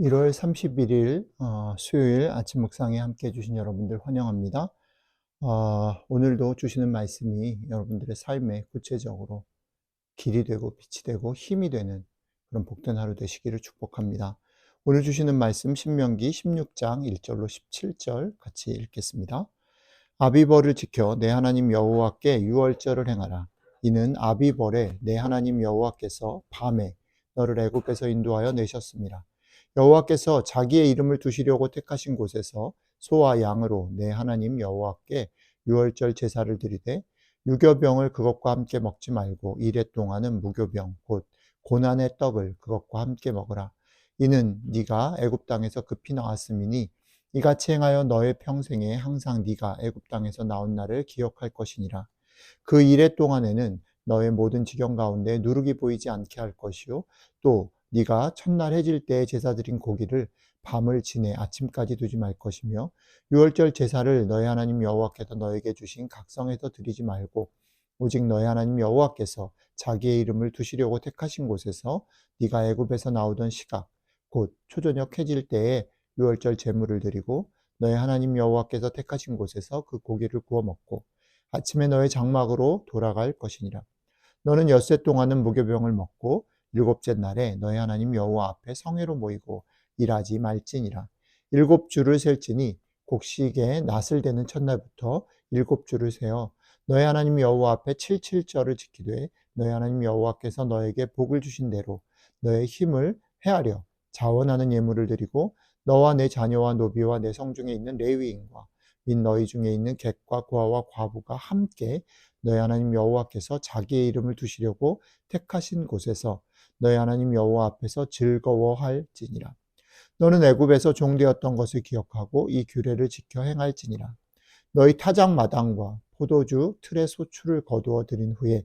1월 31일 어, 수요일 아침 묵상에 함께 해주신 여러분들 환영합니다. 어, 오늘도 주시는 말씀이 여러분들의 삶에 구체적으로 길이 되고 빛이 되고 힘이 되는 그런 복된 하루 되시기를 축복합니다. 오늘 주시는 말씀 신명기 16장 1절로 17절 같이 읽겠습니다. 아비벌을 지켜 내 하나님 여호와께 유월절을 행하라. 이는 아비벌에 내 하나님 여호와께서 밤에 너를 애굽에서 인도하여 내셨습니다. 여호와께서 자기의 이름을 두시려고 택하신 곳에서 소와 양으로 내 하나님 여호와께 유월절 제사를 드리되 유교병을 그것과 함께 먹지 말고 이래 동안은 무교병 곧 고난의 떡을 그것과 함께 먹으라. 이는 네가 애굽 땅에서 급히 나왔음이니 이같이 행하여 너의 평생에 항상 네가 애굽 땅에서 나온 날을 기억할 것이니라. 그 이래 동안에는 너의 모든 지경 가운데 누룩이 보이지 않게 할 것이요 또 네가 첫날 해질 때에 제사 드린 고기를 밤을 지내 아침까지 두지 말 것이며 유월절 제사를 너희 하나님 여호와께서 너에게 주신 각성에서 드리지 말고 오직 너희 하나님 여호와께서 자기의 이름을 두시려고 택하신 곳에서 네가 애굽에서 나오던 시각 곧 초저녁 해질 때에 유월절 제물을 드리고 너희 하나님 여호와께서 택하신 곳에서 그 고기를 구워 먹고 아침에 너의 장막으로 돌아갈 것이니라. 너는 엿새 동안은 무교병을 먹고 일곱째 날에 너희 하나님 여호와 앞에 성회로 모이고 일하지 말지니라. 일곱 주를 셀지니 곡식에 낫을 대는 첫날부터 일곱 주를 세어 너희 하나님 여호와 앞에 칠칠절을 지키되 너희 하나님 여호와께서 너에게 복을 주신 대로 너의 힘을 헤아려 자원하는 예물을 드리고 너와 내 자녀와 노비와 내 성 중에 있는 레위인과 및 너희 중에 있는 객과 고아와 과부가 함께 너희 하나님 여호와께서 자기의 이름을 두시려고 택하신 곳에서 너희 하나님 여호와 앞에서 즐거워할지니라. 너는 애굽에서 종되었던 것을 기억하고 이 규례를 지켜 행할지니라. 너희 타작 마당과 포도주 틀의 소출을 거두어 드린 후에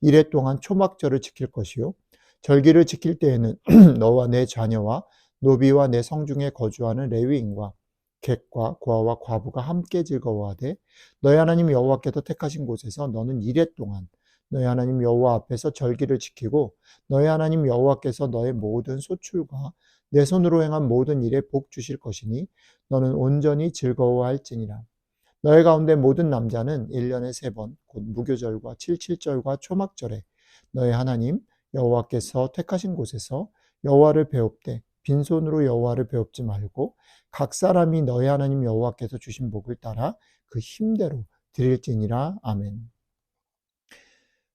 이래 동안 초막절을 지킬 것이요 절기를 지킬 때에는 너와 내 자녀와 노비와 내 성중에 거주하는 레위인과 객과 고아와 과부가 함께 즐거워하되 너희 하나님 여호와께서 택하신 곳에서 너는 이래 동안 너희 하나님 여호와 앞에서 절기를 지키고 너희 하나님 여호와께서 너의 모든 소출과 내 손으로 행한 모든 일에 복 주실 것이니 너는 온전히 즐거워할지니라. 너희 가운데 모든 남자는 1년에 세 번 곧 무교절과 칠칠절과 초막절에 너희 하나님 여호와께서 택하신 곳에서 여호와를 배웁되 빈손으로 여호와를 배웁지 말고 각 사람이 너희 하나님 여호와께서 주신 복을 따라 그 힘대로 드릴지니라 아멘.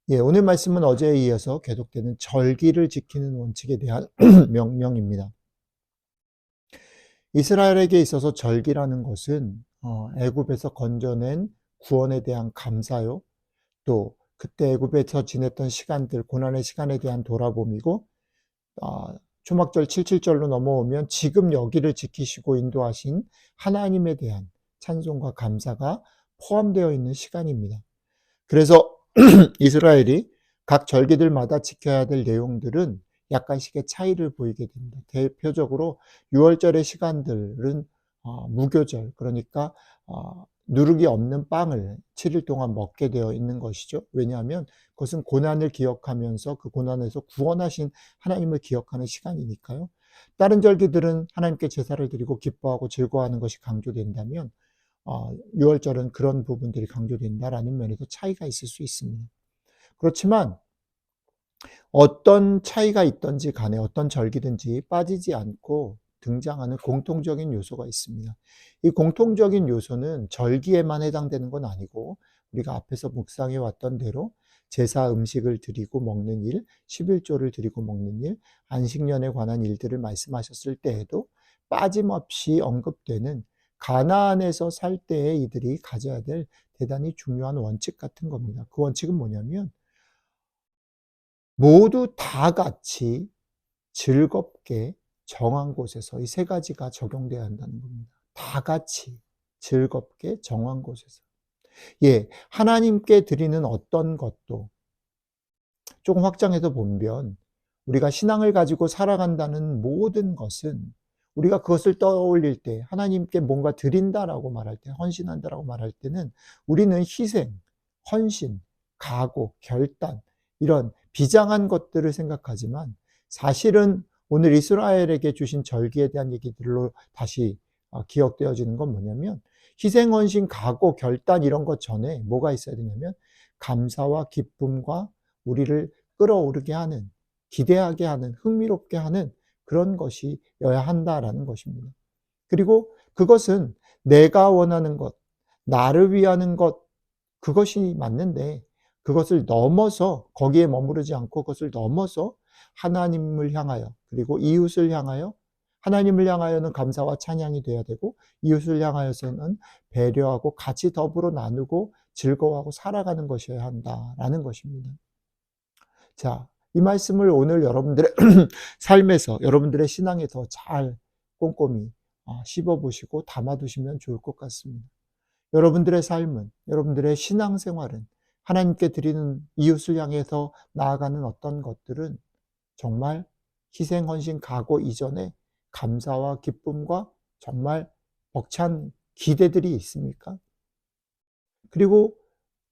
예, 오늘 말씀은 어제에 이어서 계속되는 절기를 지키는 원칙에 대한 명령입니다. 이스라엘에게 있어서 절기라는 것은 어, 애굽에서 건져낸 구원에 대한 감사요. 또 그때 애굽에서 지냈던 시간들, 고난의 시간에 대한 돌아봄이고 어, 초막절 77절로 넘어오면 지금 여기를 지키시고 인도하신 하나님에 대한 찬송과 감사가 포함되어 있는 시간입니다. 그래서 이스라엘이 각 절기들마다 지켜야 될 내용들은 약간씩의 차이를 보이게 됩니다. 대표적으로 6월절의 시간들은 어, 무교절, 그러니까 어, 누룩이 없는 빵을 7일 동안 먹게 되어 있는 것이죠. 왜냐하면 그것은 고난을 기억하면서 그 고난에서 구원하신 하나님을 기억하는 시간이니까요. 다른 절기들은 하나님께 제사를 드리고 기뻐하고 즐거워하는 것이 강조된다면 어, 6월절은 그런 부분들이 강조된다라는 면에서 차이가 있을 수 있습니다. 그렇지만 어떤 차이가 있던지 간에 어떤 절기든지 빠지지 않고 등장하는 공통적인 요소가 있습니다. 이 공통적인 요소는 절기에만 해당되는 건 아니고 우리가 앞에서 묵상해 왔던 대로 제사 음식을 드리고 먹는 일, 11조를 드리고 먹는 일, 안식년에 관한 일들을 말씀하셨을 때에도 빠짐없이 언급되는 가나안에서 살 때에 이들이 가져야 될 대단히 중요한 원칙 같은 겁니다. 그 원칙은 뭐냐면 모두 다 같이 즐겁게 정한 곳에서 이 세 가지가 적용돼야 한다는 겁니다. 다 같이 즐겁게 정한 곳에서. 예, 하나님께 드리는 어떤 것도 조금 확장해서 보면 우리가 신앙을 가지고 살아간다는 모든 것은 우리가 그것을 떠올릴 때 하나님께 뭔가 드린다라고 말할 때 헌신한다라고 말할 때는 우리는 희생, 헌신, 각오, 결단 이런 비장한 것들을 생각하지만 사실은 오늘 이스라엘에게 주신 절기에 대한 얘기들로 다시 어, 기억되어지는 건 뭐냐면 희생, 헌신, 각오, 결단 이런 것 전에 뭐가 있어야 되냐면 감사와 기쁨과 우리를 끌어오르게 하는 기대하게 하는 흥미롭게 하는 그런 것이여야 한다라는 것입니다. 그리고 그것은 내가 원하는 것, 나를 위하는 것, 그것이 맞는데 그것을 넘어서 거기에 머무르지 않고 그것을 넘어서 하나님을 향하여 그리고 이웃을 향하여 하나님을 향하여는 감사와 찬양이 되어야 되고 이웃을 향하여서는 배려하고 같이 더불어 나누고 즐거워하고 살아가는 것이어야 한다라는 것입니다. 자, 이 말씀을 오늘 여러분들의 삶에서 여러분들의 신앙에 더 잘 꼼꼼히 어, 씹어보시고 담아두시면 좋을 것 같습니다. 여러분들의 삶은, 여러분들의 신앙생활은 하나님께 드리는 이웃을 향해서 나아가는 어떤 것들은 정말 희생, 헌신, 각오 이전에 감사와 기쁨과 정말 벅찬 기대들이 있습니까? 그리고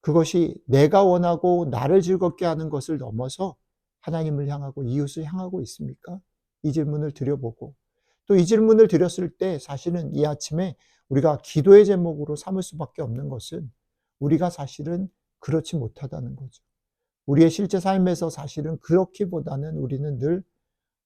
그것이 내가 원하고 나를 즐겁게 하는 것을 넘어서 하나님을 향하고 이웃을 향하고 있습니까? 이 질문을 드려보고 또 이 질문을 드렸을 때 사실은 이 아침에 우리가 기도의 제목으로 삼을 수밖에 없는 것은 우리가 사실은 그렇지 못하다는 거죠. 우리의 실제 삶에서 사실은 그렇기보다는 우리는 늘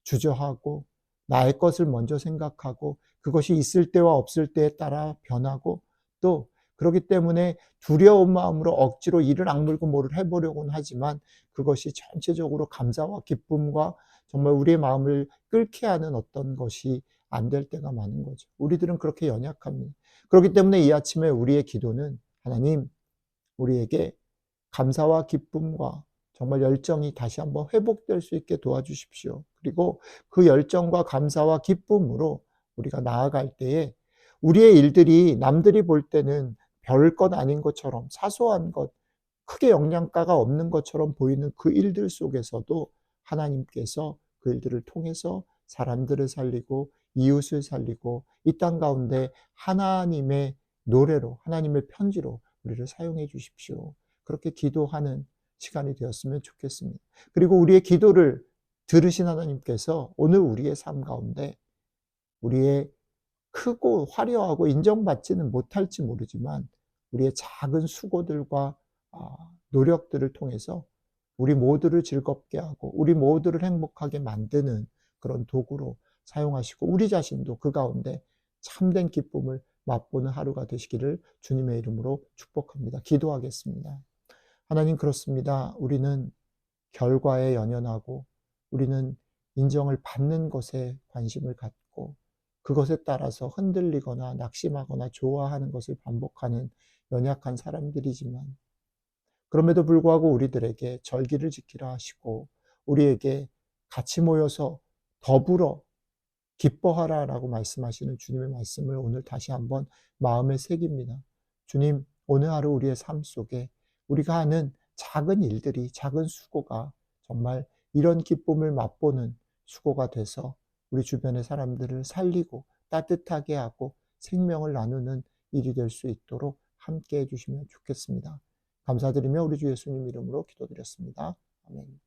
주저하고 나의 것을 먼저 생각하고 그것이 있을 때와 없을 때에 따라 변하고 또 그렇기 때문에 두려운 마음으로 억지로 이를 악물고 뭐를 해보려고는 하지만 그것이 전체적으로 감사와 기쁨과 정말 우리의 마음을 끓게 하는 어떤 것이 안 될 때가 많은 거죠. 우리들은 그렇게 연약합니다. 그렇기 때문에 이 아침에 우리의 기도는 하나님, 우리에게 감사와 기쁨과 정말 열정이 다시 한번 회복될 수 있게 도와주십시오. 그리고 그 열정과 감사와 기쁨으로 우리가 나아갈 때에 우리의 일들이 남들이 볼 때는 별것 아닌 것처럼 사소한 것, 크게 영향가가 없는 것처럼 보이는 그 일들 속에서도 하나님께서 그 일들을 통해서 사람들을 살리고 이웃을 살리고 이 땅 가운데 하나님의 노래로 하나님의 편지로 우리를 사용해 주십시오. 그렇게 기도하는 시간이 되었으면 좋겠습니다. 그리고 우리의 기도를 들으신 하나님께서 오늘 우리의 삶 가운데 우리의 크고 화려하고 인정받지는 못할지 모르지만 우리의 작은 수고들과 아, 노력들을 통해서 우리 모두를 즐겁게 하고 우리 모두를 행복하게 만드는 그런 도구로 사용하시고 우리 자신도 그 가운데 참된 기쁨을 맛보는 하루가 되시기를 주님의 이름으로 축복합니다. 기도하겠습니다. 하나님 그렇습니다. 우리는 결과에 연연하고 우리는 인정을 받는 것에 관심을 갖고 그것에 따라서 흔들리거나 낙심하거나 좋아하는 것을 반복하는 연약한 사람들이지만 그럼에도 불구하고 우리들에게 절기를 지키라 하시고 우리에게 같이 모여서 더불어 기뻐하라 라고 말씀하시는 주님의 말씀을 오늘 다시 한번 마음에 새깁니다. 주님, 오늘 하루 우리의 삶 속에 우리가 하는 작은 일들이 작은 수고가 정말 이런 기쁨을 맛보는 수고가 돼서 우리 주변의 사람들을 살리고 따뜻하게 하고 생명을 나누는 일이 될 수 있도록 함께 해주시면 좋겠습니다. 감사드리며 우리 주 예수님 이름으로 기도드렸습니다. 아멘.